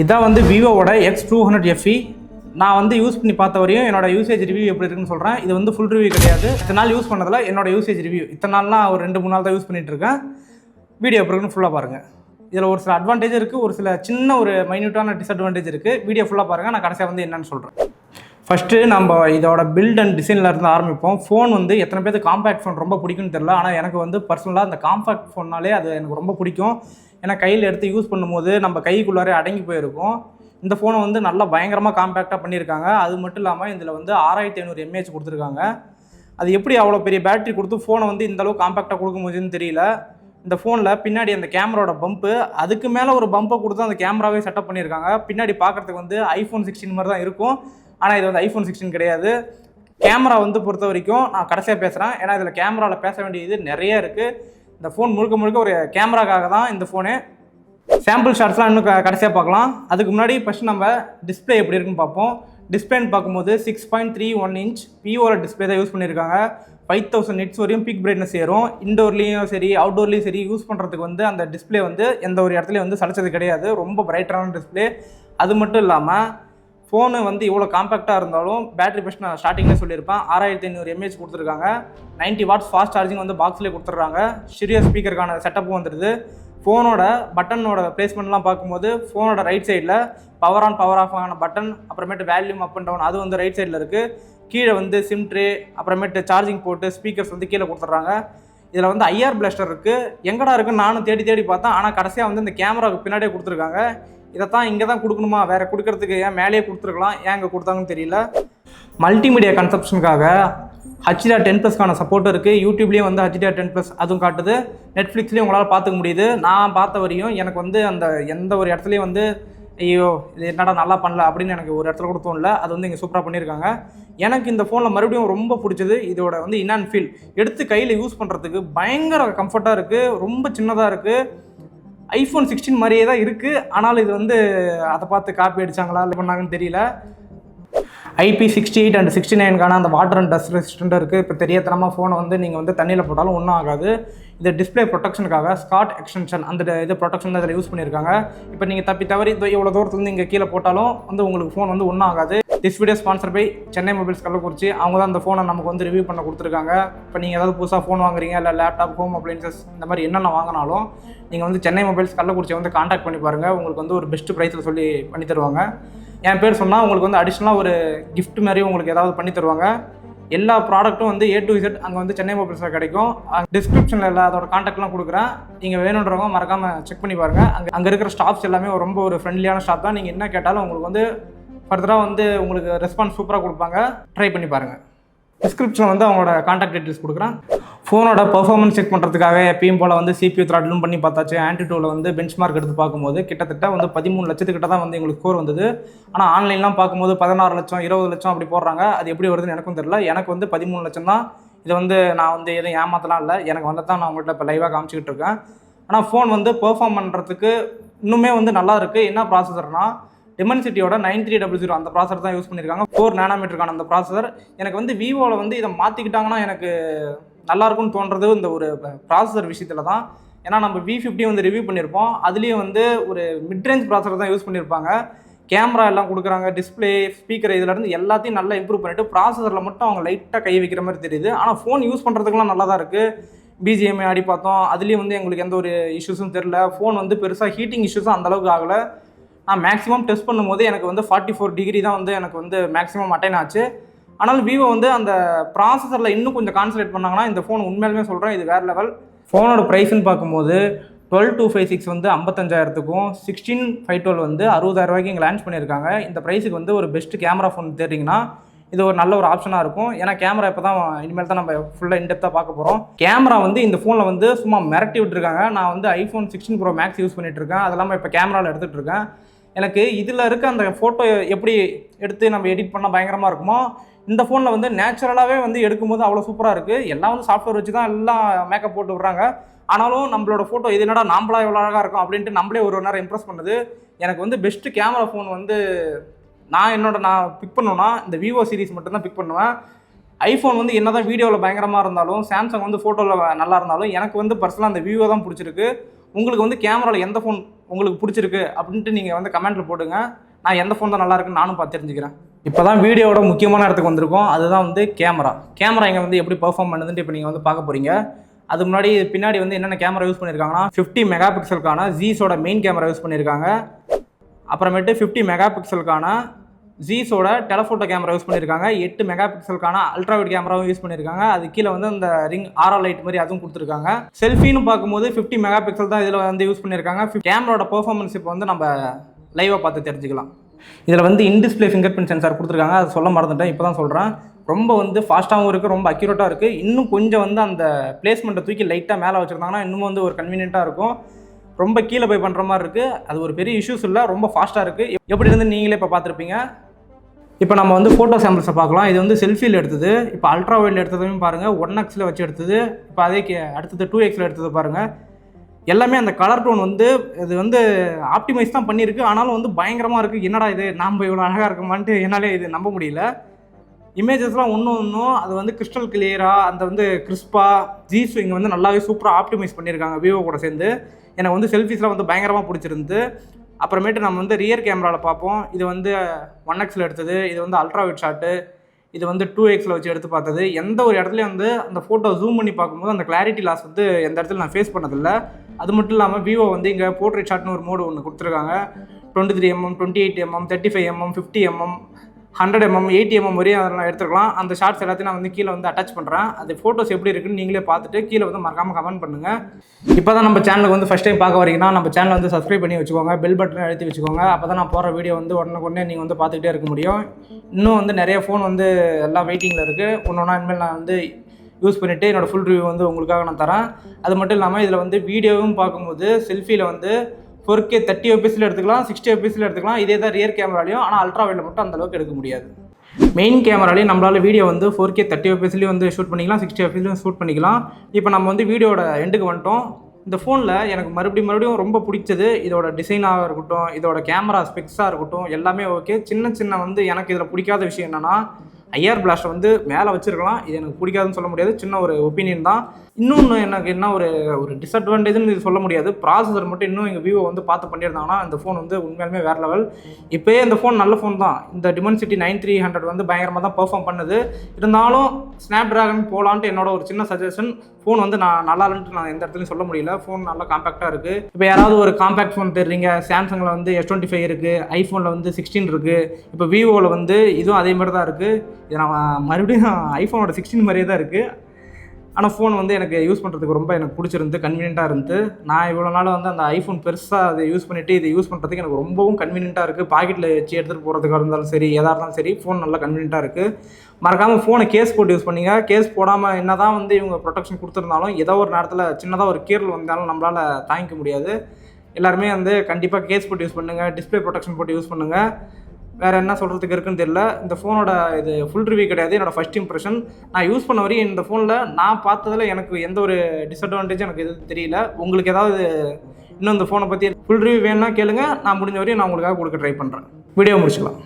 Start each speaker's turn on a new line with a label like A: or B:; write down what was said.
A: இதான் வந்து விவோவோட எக்ஸ் டூ ஹண்ட்ரட் எஃப்இ நான் வந்து யூஸ் பண்ணி பார்த்த வரையும் என்னோட யூசேஜ் ரிவ்யூ எப்படி இருக்குன்னு சொல்கிறேன் இது வந்து ஃபுல் ரிவ்யூ கிடையாது. இத்தனை நாள் யூஸ் பண்ணதில் என்னோட யூசேஜ் ரிவ்யூ இத்தனை நாள்லாம் ஒரு ரெண்டு மூணு நாள் தான் யூஸ் பண்ணிட்டுருக்கேன் வீடியோ எப்படி இருக்குன்னு ஃபுல்லாக பாருங்கள் இதில் ஒரு சில அட்வான்டேஜ் இருக்குது ஒரு சில சின்ன ஒரு மைன்யூட்டான டிஸ்அட்வான்டேஜ் இருக்குது வீடியோ ஃபுல்லாக பாருங்கள் நான் கடைசியாக வந்து என்னென்னு சொல்கிறேன் ஃபஸ்ட்டு நம்ம இதோட பில்ட் அண்ட் டிசைனில் இருந்து ஆரம்பிப்போம். ஃபோன் வந்து எத்தனை பேருக்கு காம்பேக்ட் ஃபோன் ரொம்ப பிடிக்கும்னு தெரில ஆனால் எனக்கு வந்து பர்சனலாக அந்த காம்பேக்ட் ஃபோன்னாலே அது எனக்கு ரொம்ப பிடிக்கும். ஏன்னா கையில் எடுத்து யூஸ் பண்ணும்போது நம்ம கைக்குள்ளாரே அடங்கி போயிருக்கும். இந்த ஃபோனை வந்து நல்லா பயங்கரமாக காம்பேக்டாக பண்ணியிருக்காங்க. அது மட்டும் இல்லாமல் இதில் வந்து ஆறாயிரத்தி ஐநூறு எம்ஏஹெச் கொடுத்துருக்காங்க. அது எப்படி அவ்வளோ பெரிய பேட்டரி கொடுத்து ஃபோனை வந்து இந்த அளவுக்கு காம்பேக்டாக கொடுக்க முடியுதுன்னு தெரியல. இந்த ஃபோனில் பின்னாடி அந்த கேமராவோட பம்பு அதுக்கு மேலே ஒரு பம்பை கொடுத்து அந்த கேமராவே செட்டப் பண்ணியிருக்காங்க. பின்னாடி பார்க்குறதுக்கு வந்து ஐஃபோன் சிக்ஸ்டீன் மாதிரி தான் இருக்கும். ஆனால் இது வந்து ஐஃபோன் சிக்ஸ்டீன் கிடையாது. கேமரா வந்து பொறுத்த வரைக்கும் நான் கடைசியாக பேசுகிறேன் ஏன்னா இதில் கேமராவில் பேச வேண்டியது நிறைய இருக்குது இந்த ஃபோன் முழுக்க முழுக்க ஒரு கேமராக்காக தான் இந்த ஃபோனு சாம்பிள் ஷாட்ஸ்லாம் இன்னும் க- கடைசியாக பார்க்கலாம். அதுக்கு முன்னாடி ஃபஸ்ட் நம்ம டிஸ்பிளே எப்படி இருக்குன்னு பார்ப்போம். டிஸ்பிளேன்னு பார்க்கும்போது six point three one inch விவோட display தான் யூஸ் பண்ணியிருக்காங்க. ஃபைவ் தௌசண்ட் நிட்ஸ் வரையும் பிக் பிரைட்னஸ் ஏறும். இண்டோர்லேயும் சரி அவுட்டோர்லேயும் சரி யூஸ் பண்ணுறதுக்கு வந்து அந்த டிஸ்ப்ளே வந்து எந்த ஒரு இடத்துலையும் வந்து சலிச்சது கிடையாது. ரொம்ப பிரைட்டரான டிஸ்பிளே அது மட்டும் இல்லாமல் ஃபோனு வந்து இவ்வளோ காம்பேக்டாக இருந்தாலும் பேட்டரி பெஸ்ட் நான் ஸ்டார்டிங்லேயே சொல்லியிருப்பேன். ஆறாயிரத்தி ஐநூறு எம்ஏஹெச் கொடுத்துருக்காங்க. 90 வாட்ஸ் ஃபாஸ்ட் சார்ஜிங் வந்து பாக்ஸ்லேயே கொடுத்துட்றாங்க ஸ்டீரியோ ஸ்பீக்கருக்கான செட்டப்பும் வந்துடுது ஃபோனோட பட்டனோட பிளேஸ்மெண்ட்லாம் பார்க்கும்போது ஃபோனோட ரைட் சைடில் பவர் ஆன் பவர் ஆஃப் ஆன பட்டன் அப்புறமேட்டு வேல்யூம் அப் அண்ட் டவுன் அது வந்து ரைட் சைடில் இருக்குது கீழே வந்து சிம் ட்ரே அப்புறமேட்டு சார்ஜிங் போட்டு ஸ்பீக்கர்ஸ் வந்து கீழே கொடுத்துட்றாங்க இதில் வந்து ஐஆர் பிளஸ்டர் இருக்குது எங்கடா இருக்குன்னு நானும் தேடி தேடி பார்த்தேன். ஆனால் கடைசியாக வந்து இந்த கேமராவுக்கு பின்னாடியே கொடுத்துருக்காங்க. இதைத்தான் இங்கே தான் கொடுக்கணுமா? வேறு கொடுக்கறதுக்கு ஏன் மேலேயே கொடுத்துருக்கலாம்? ஏன் இங்கே கொடுத்தாங்கன்னு தெரியல. மல்டிமீடியா கன்சப்ஷனுக்காக ஹச்டிஆர் டென் ப்ளஸ்க்கான சப்போர்ட் இருக்குது யூடியூப்லேயும் வந்து ஹச்டிஆர் டென் ப்ளஸ் அதுவும் காட்டுது. நெட்ஃப்ளிக்ஸ்லேயும் உங்களால் பார்த்துக்க முடியுது. நான் பார்த்த வரையும் எனக்கு வந்து அந்த எந்த ஒரு இடத்துலையும் வந்து ஐயோ இது என்னடா நல்லா பண்ணல அப்படின்னு எனக்கு ஒரு இடத்துல கூட தோணல. அது வந்து இங்கே சூப்பராக பண்ணியிருக்காங்க எனக்கு இந்த ஃபோனில் மறுபடியும் ரொம்ப பிடிச்சது இதோட வந்து இன் அண்ட் ஃபீல் எடுத்து கையில் யூஸ் பண்ணுறதுக்கு பயங்கர கம்ஃபர்ட்டாக இருக்குது ரொம்ப சின்னதாக இருக்குது ஐஃபோன் சிக்ஸ்டீன் மாதிரியே தான் இருக்குது ஆனால் இது வந்து அதை பார்த்து காப்பி அடிச்சாங்களா இல்லை பண்ணாங்கன்னு தெரியல. IP sixty eight and sixty நைனுக்கான அந்த வாட்டர் அண்ட் டஸ்ட் ரெசிஸ்டண்ட் இருக்குது இப்போ தெரியத்தனமாக ஃபோனை வந்து நீங்கள் வந்து தண்ணியில் போட்டாலும் ஒன்றும் ஆகாது. இது டிஸ்ப்ளே ப்ரொடெக்ஷனுக்காக ஸ்காட் எக்ஸ்டென்ஷன் அந்த இது ப்ரொடெக்ஷன் தான் இதில் யூஸ் பண்ணியிருக்காங்க. இப்போ நீங்கள் தப்பி தவறி இவ்வளோ தூரத்துலேருந்து இங்கே கீழே போட்டாலும் வந்து உங்களுக்கு ஃபோன் வந்து ஒன்றும் ஆகாது. This video sponsor by Chennai mobiles Kallakurichi. அவங்க தான் அந்த ஃபோனை நமக்கு வந்து ரிவ்யூ பண்ண கொடுத்துருக்காங்க. இப்போ நீங்கள் ஏதாவது புதுசாக ஃபோன் வாங்குறீங்க இல்லை லேப்டாப் ஹோம் அப்ளைன்சஸ் இந்த மாதிரி என்னென்ன வாங்கினாலும் நீங்கள் வந்து சென்னை மொபைல்ஸ் கள்ளக்குறிச்சியை வந்து காண்டாக்ட் பண்ணி பாருங்கள் உங்களுக்கு வந்து ஒரு பெஸ்ட் ப்ரைஸில் சொல்லி பண்ணி தருவாங்க. என் பேர் சொன்னால் உங்களுக்கு வந்து அடிஷ்னலாக ஒரு கிஃப்ட் மாதிரி உங்களுக்கு ஏதாவது பண்ணி தருவாங்க. எல்லா ப்ராடக்ட்டும் வந்து ஏ டு இசட் அங்கே வந்து சென்னை மொபைல்ஸில் கிடைக்கும். டிஸ்கிரிப்ஷனில் எல்லா அதோட காண்டாக்ட்லாம் கொடுக்குறேன். நீங்கள் வேணுன்றவங்க மறக்காமல் செக் பண்ணி பாருங்கள் அங்கே அங்கே இருக்கிற ஸ்டாஃப்ஸ் எல்லாமே ரொம்ப ஒரு ஃப்ரெண்ட்லியான ஸ்டாஃப் தான். நீங்கள் என்ன கேட்டாலும் உங்களுக்கு வந்து ஃபர்தராக வந்து உங்களுக்கு ரெஸ்பான்ஸ் சூப்பராக கொடுப்பாங்க. ட்ரை பண்ணி பாருங்கள் டிஸ்கிரிப்ஷன் வந்து அவங்களோட காண்டாக்ட் டீட்டெயில்ஸ் கொடுக்குறேன். ஃபோனோட பர்ஃபார்மன்ஸ் செக் பண்ணுறதுக்காக எப்பயும் போல் வந்து சிபியூ த்ராட்டிலும் பண்ணி பார்த்தாச்சு. ஆன்டிடியூவில் வந்து பெஞ்ச் மார்க் எடுத்து பார்க்கும்போது கிட்டத்தட்ட வந்து பதிமூணு லட்சத்துக்கிட்ட தான் வந்து எங்களுக்கு ஸ்கோர் வந்தது. ஆனால் ஆன்லைன்லாம் பார்க்கும்போது பதினாறு லட்சம் இருபது லட்சம் அப்படி போடுறாங்க. அது எப்படி வருதுன்னு எனக்கும் தெரியல. எனக்கு வந்து பதிமூணு லட்சம் தான். இதை வந்து நான் வந்து எதுவும் ஏமாத்தலாம் இல்லை. எனக்கு வந்து தான் நான் உங்கள்கிட்ட இப்போ லைவாக காமிச்சிக்கிட்டு இருக்கேன். ஆனால் ஃபோன் வந்து பெர்ஃபார்ம் பண்ணுறதுக்கு இன்னுமே வந்து நல்லா இருக்குது என்ன ப்ராசஸர்னால் டிமென்சிட்டியோட நைன் த்ரீ டபுள் ஜீரோ அந்த ப்ராசர் தான் யூஸ் பண்ணியிருக்காங்க ஃபோர் நேனோமீட்டருக்கான அந்த ப்ராசஸர் எனக்கு வந்து விவோவில் வந்து இதை மாற்றிக்கிட்டாங்கன்னா எனக்கு நல்லாயிருக்கும்னு தோன்றது இந்த ஒரு ப்ராசஸர் விஷயத்தில் தான். ஏன்னா நம்ம வி ஃபிஃப்டி வந்து ரிவ்யூ பண்ணியிருப்போம் அதுலேயும் வந்து ஒரு மிட்ரேஞ்ச் ப்ராசஸர் தான் யூஸ் பண்ணியிருப்பாங்க கேமரா எல்லாம் கொடுக்குறாங்க டிஸ்பிளே ஸ்பீக்கர் இதிலேருந்து எல்லாத்தையும் நல்லா இம்ப்ரூவ் பண்ணிட்டு ப்ராசஸரில் மட்டும் அவங்க லைட்டாக கை வைக்கிற மாதிரி தெரியுது. ஆனால் ஃபோன் யூஸ் பண்ணுறதுக்குலாம் நல்லா தான் இருக்குது பிஜிஎம்ஐ ஆடி பார்த்தோம். அதுலேயும் வந்து எங்களுக்கு எந்த ஒரு இஷ்யூஸும் தெரில ஃபோன் வந்து பெருசாக ஹீட்டிங் இஷ்யூஸும் அந்த அளவுக்கு ஆகலை. நான் மேக்ஸிமம் டெஸ்ட் பண்ணும்போது எனக்கு வந்து ஃபார்ட்டி ஃபோர் டிகிரி தான் வந்து எனக்கு வந்து மேக்ஸிமம் அட்டைன் ஆச்சு. ஆனால் விவோ வந்து அந்த ப்ராசஸரில் இன்னும் கொஞ்சம் கான்சன்ட்ரேட் பண்ணாங்கன்னா இந்த ஃபோன் உண்மையிலுமே சொல்கிறேன் இது வேறு லெவல் ஃபோனோட ப்ரைஸ்ன்னு பார்க்கும்போது டுவெல் டூ ஃபைவ் சிக்ஸ் வந்து ஐம்பத்தஞ்சாயிரத்துக்கும் சிக்ஸ்டீன் ஃபைவ் டுவெல் வந்து அறுபதாயிரம் ரூபாய்க்கு இங்கே லான்ச் பண்ணியிருக்காங்க. இந்த ப்ரைஸுக்கு வந்து ஒரு பெஸ்ட் கேமரா ஃபோன் தேடிங்கன்னா இது ஒரு நல்ல ஒரு ஆப்ஷனாக இருக்கும். ஏன்னா கேமரா இப்போ தான் இனிமேல் தான் நம்ம ஃபுல்லாக இன்டெப்த்தாக பார்க்க போகிறோம் கேமரா வந்து இந்த ஃபோனில் வந்து சும்மா மிரட்டி விட்டுருக்காங்க. நான் வந்து iPhone sixteen pro max use பண்ணிகிட்ருக்கேன் இருக்கேன். அது இல்லாமல் இப்போ கேமராவில் எடுத்துகிட்டு இருக்கேன். எனக்கு இதில் இருக்க அந்த ஃபோட்டோ எப்படி எடுத்து நம்ம எடிட் பண்ணால் பயங்கரமாக இருக்குமோ இந்த ஃபோனில் வந்து நேச்சுரலாகவே வந்து எடுக்கும்போது அவ்வளோ சூப்பராக இருக்குது எல்லாம் வந்து சாஃப்ட்வேர் வச்சு தான் எல்லாம் மேக்கப் போட்டு விட்றாங்க. ஆனாலும் நம்மளோட ஃபோட்டோ இது என்னடா நாம்பளா எவ்வளோ அழகாக இருக்கும் அப்படின்ட்டு நம்மளே ஒரு நேரம் இம்ப்ரெஸ் பண்ணுது. எனக்கு வந்து பெஸ்ட்டு கேமரா ஃபோன் வந்து நான் என்னோட நான் பிக் பண்ணுவேன்னா இந்த விவோ சீரிஸ் மட்டும்தான் பிக் பண்ணுவேன். ஐஃபோன் வந்து என்னதான் வீடியோவில் பயங்கரமாக இருந்தாலும் சாம்சங் வந்து ஃபோட்டோவில் நல்லா இருந்தாலும் எனக்கு வந்து பர்சனலாக அந்த விவோ தான் பிடிச்சிருக்கு. உங்களுக்கு வந்து கேமராவில் எந்த ஃபோன் உங்களுக்கு பிடிச்சிருக்கு அப்படின்ட்டு நீங்கள் வந்து கமெண்ட்டில் போடுங்க. நான் எந்த ஃபோன் தான் நல்லா இருக்குன்னு நானும் பார்த்து தெரிஞ்சுக்கிறேன். இப்போ தான் வீடியோவோட முக்கியமான இடத்துக்கு வந்திருக்கோம். அதுதான் வந்து கேமரா கேமரா இங்கே வந்து எப்படி பெர்ஃபார்ம் பண்ணுதுன்ட்டு இப்போ நீங்கள் வந்து பார்க்க போகிறீங்க அது முன்னாடி பின்னாடி வந்து என்னென்ன கேமரா யூஸ் பண்ணியிருக்காங்கன்னா ஃபிஃப்டி மெகா பிக்சலுக்கான ஜீஸோட மெயின் கேமரா யூஸ் பண்ணியிருக்காங்க அப்புறமேட்டு ஃபிஃப்டி மெகா பிக்சலுக்கான ஜீஸோட டெலஃபோட்டோ கேமரா யூஸ் பண்ணியிருக்காங்க எட்டு மெகா பிக்சலுக்கான அல்ட்ராவைட் கேமராவும் யூஸ் பண்ணியிருக்காங்க அது கீழே வந்து அந்த ரிங் ஆரா லைட் மாதிரி அதுவும் கொடுத்துருக்காங்க. செல்ஃபின்னு பார்க்கும்போது ஃபிஃப்டி மெகா பிக்சல் தான் இதில் வந்து யூஸ் பண்ணியிருக்காங்க கேமராவோட பர்ஃபார்மன்ஸ் இப்போ வந்து நம்ம லைவாக பார்த்து தெரிஞ்சுக்கலாம். இதில் வந்து இன்டிஸ்பிளே ஃபிங்கர் பிரிண்ட் சென்சார் கொடுத்துருக்காங்க. அதை சொல்ல மறந்துட்டேன். இப்போ தான் சொல்கிறேன் ரொம்ப வந்து ஃபாஸ்ட்டாகவும் இருக்குது ரொம்ப அக்யூரேட்டாக இருக்குது இன்னும் கொஞ்சம் வந்து அந்த பிளேஸ்மெண்ட்டை தூக்கி லைட்டாக மேலே வச்சுருந்தாங்கன்னா இன்னும் வந்து ஒரு கன்வீனியண்ட்டாக இருக்கும். ரொம்ப கீழே போய் பண்ணுற மாதிரி இருக்குது அது ஒரு பெரிய இஷ்யூஸ் இல்லை. ரொம்ப ஃபாஸ்ட்டாக இருக்குது எப்படி இருந்து நீங்களே இப்போ பார்த்துருப்பீங்க? இப்போ நம்ம வந்து ஃபோட்டோ சாம்பிள்ஸை பார்க்கலாம். இது வந்து செல்ஃபியில் எடுத்தது. இப்போ அல்ட்ரா வைடில் எடுத்ததையும் பாருங்கள் ஒன் எக்ஸில் வச்சு எடுத்தது. இப்போ அதே கே- அடுத்தது டூ எக்ஸில் எடுத்தது பாருங்கள் எல்லாமே அந்த கலர் டோன் வந்து இது வந்து ஆப்டிமைஸ் தான் பண்ணியிருக்கு. ஆனாலும் வந்து பயங்கரமாக இருக்குது என்னடா இது? நாம் இவ்வளோ அழகாக இருக்குமான்ட்டு என்னாலே இது நம்ப முடியல. இமேஜஸ்லாம் ஒன்று ஒன்றும் அது வந்து கிறிஸ்டல் கிளியராக அந்த வந்து கிறிஸ்பாக ஜி ஸ்விங் வந்து நல்லாவே சூப்பராக ஆப்டிமைஸ் பண்ணியிருக்காங்க. விவோ கூட சேர்ந்து. எனக்கு வந்து செல்ஃபிஸ்லாம் வந்து பயங்கரமாக பிடிச்சிருந்து அப்புறமேட்டு நம்ம வந்து ரியர் கேமராவில் பார்ப்போம். இது வந்து ஒன் எக்ஸில் எடுத்தது. இது வந்து அல்ட்ரா வைட் ஷாட்டு இது வந்து டூ எக்ஸில் வச்சு எடுத்து பார்த்தது. எந்த ஒரு இடத்துலையும் வந்து அந்த ஃபோட்டோ ஜூம் பண்ணி பார்க்கும்போது அந்த கிளாரிட்டி லாஸ் வந்து எந்த இடத்துல நான் ஃபேஸ் பண்ணதில்லை. அது மட்டும் இல்லாமல் விவோ வந்து இங்கே போர்ட்ரேட் ஷாட்னு ஒரு மோடு ஒன்று கொடுத்துருக்காங்க. Twenty three mm twenty eight mm thirty five mm fifty mm hundred mm eighty mm வரையும் அதெல்லாம் எடுத்துக்கலாம் அந்த ஷார்ட்ஸ் எல்லாத்தையும் நான் வந்து கீழே வந்து அட்டாச் பண்ணுறேன் அது ஃபோட்டோஸ் எப்படி இருக்குன்னு நீங்களே பார்த்துட்டு கீழே வந்து மறக்காமல் கமெண்ட் பண்ணுங்கள் இப்போ தான் நம்ம சேனலுக்கு வந்து ஃபஸ்ட் டைம் பார்க்க வரீங்கன்னா நம்ம சேனலை வந்து சப்ஸ்கிரைப் பண்ணி வச்சுக்கோங்க. பெல் பட்டனை அழுத்தி வச்சுக்கோங்க. அப்போ தான் நான் போகிற வீடியோ வந்து உடனே உடனே நீங்கள் வந்து பார்த்துக்கிட்டே இருக்க முடியும். இன்னும் வந்து நிறைய ஃபோன் வந்து எல்லாம் வெயிட்டிங்கில் இருக்குது ஒன்று ஒன்றா இனிமேல் நான் வந்து யூஸ் பண்ணிவிட்டு என்னோடய ஃபுல் ரிவ்யூ வந்து உங்களுக்காக நான் தரேன். அது மட்டும் இல்லாமல் இதில் வந்து வீடியோவும் பார்க்கும்போது செல்ஃபியில் வந்து ஃபோர் கே தேர்ட்டி எபிஎஸ்ல எடுத்துக்கலாம் சிக்ஸ்டி எபிஎஸ்ல எடுத்துக்கலாம். இதே தான் ரியர் கேமராலையும் ஆனால் அல்ட்ரா வைடில் மட்டும் அந்த அளவுக்கு எடுக்க முடியாது. மெயின் கேமராலையும் நம்மளால வீடியோ வந்து ஃபோர் கே தேர்ட்டி எபிஎஸ்லேயும் வந்து ஷூட் பண்ணிக்கலாம் சிக்ஸ்டி எபிஎஸ்லையும் ஷூட் பண்ணிக்கலாம். இப்போ நம்ம வந்து வீடியோட எண்டுக்கு வந்துட்டோம். இந்த ஃபோனில் எனக்கு மறுபடியும் மறுபடியும் ரொம்ப பிடிச்சது இதோட டிசைனாக இருக்கட்டும் இதோட கேமரா ஸ்பெக்ஸாக இருக்கட்டும் எல்லாமே ஓகே சின்ன சின்ன வந்து எனக்கு இதில் பிடிக்காத விஷயம் என்னென்னா ஐஆர் பிளாஸ்டர் வந்து மேலே வச்சுருக்கலாம். இது எனக்கு பிடிக்காதுன்னு சொல்ல முடியாது. சின்ன ஒரு ஒப்பீனியன் தான். இன்னொன்று எனக்கு என்ன ஒரு ஒரு டிஸ்அட்வான்டேஜ்னு சொல்ல முடியாது. ப்ராசஸர் மட்டும் இன்னும் எங்கள் விவோ வந்து பார்த்து பண்ணியிருந்தாங்கன்னா இந்த ஃபோன் வந்து உண்மையாலுமே வேறு லெவல் இப்போயே இந்த ஃபோன் நல்ல ஃபோன் தான். இந்த டிமென்சிட்டி நைன் த்ரீ ஹண்ட்ரட் வந்து பயங்கரமாக தான் பர்ஃபார்ம் பண்ணுது. இருந்தாலும் ஸ்னாப் ட்ராகன் போகலான்ட்டு என்னோட ஒரு சின்ன சஜஷன் ஃபோன் வந்து நான் நல்லா இல்லைன்ட்டு நான் எந்த இடத்துலையும் சொல்ல முடியல. ஃபோன் நல்லா காம்பேக்டாக இருக்குது இப்போ யாராவது ஒரு காம்பேக்ட் ஃபோன் தெரியுங்க சாம்சங்கில் வந்து எஸ் டுவெண்ட்டி ஃபைவ் இருக்குது ஐஃபோனில் வந்து சிக்ஸ்டீன் இருக்குது இப்போ விவோவில் வந்து இதுவும் அதே மாதிரி தான் இருக்குது இது நான் மறுபடியும் ஐஃபோனோட சிக்ஸ்டீன் மாதிரியே தான் இருக்குது ஆனால் ஃபோன் வந்து எனக்கு யூஸ் பண்ணுறதுக்கு ரொம்ப எனக்கு பிடிச்சிருந்து கன்வீனியண்ட்டாக இருந்து நான் இவ்வளோ நாள் வந்து அந்த ஐஃபோன் பெருசாக அதை யூஸ் பண்ணிவிட்டு இதை யூஸ் பண்ணுறதுக்கு எனக்கு ரொம்பவும் கன்வீனியண்ட்டாக இருக்குது பாக்கெட்டில் வச்சு எடுத்துகிட்டு போகிறதுக்காக இருந்தாலும் சரி எதாக இருந்தாலும் சரி ஃபோன் நல்லா கன்வீனியண்ட்டாக இருக்குது மறக்காமல் ஃபோனை கேஸ் போட்டு யூஸ் பண்ணிங்க. கேஸ் போடாமல் என்ன தான் வந்து இவங்க ப்ரொடெக்ஷன் கொடுத்துருந்தாலும் ஏதோ ஒரு நேரத்தில் சின்னதாக ஒரு கீரல் வந்தாலும் நம்மளால் தாங்கிக்க முடியாது. எல்லாருமே வந்து கண்டிப்பாக கேஸ் போட்டு யூஸ் பண்ணுங்கள் டிஸ்ப்ளே ப்ரொடெக்ஷன் போட்டு யூஸ் பண்ணுங்கள் வேறு என்ன சொல்கிறதுக்கு இருக்குன்னு தெரியல. இந்த ஃபோனோட இது ஃபுல் ரிவ்யூ கிடையாது. என்னோட ஃபஸ்ட் இம்ப்ரெஷன் நான் யூஸ் பண்ண வரையும் இந்த ஃபோனில் நான் பார்த்ததில் எனக்கு எந்த ஒரு டிஸ்அட்வான்டேஜும் எனக்கு எதுவும் தெரியல. உங்களுக்கு ஏதாவது இன்னும் இந்த ஃபோனை பற்றி ஃபுல் ரிவ்யூ வேணும்னா கேளுங்க. நான் முடிஞ்ச வரையும் நான் உங்களுக்காக கொடுக்க ட்ரை பண்ணுறேன் வீடியோ முடிச்சுக்கலாம்.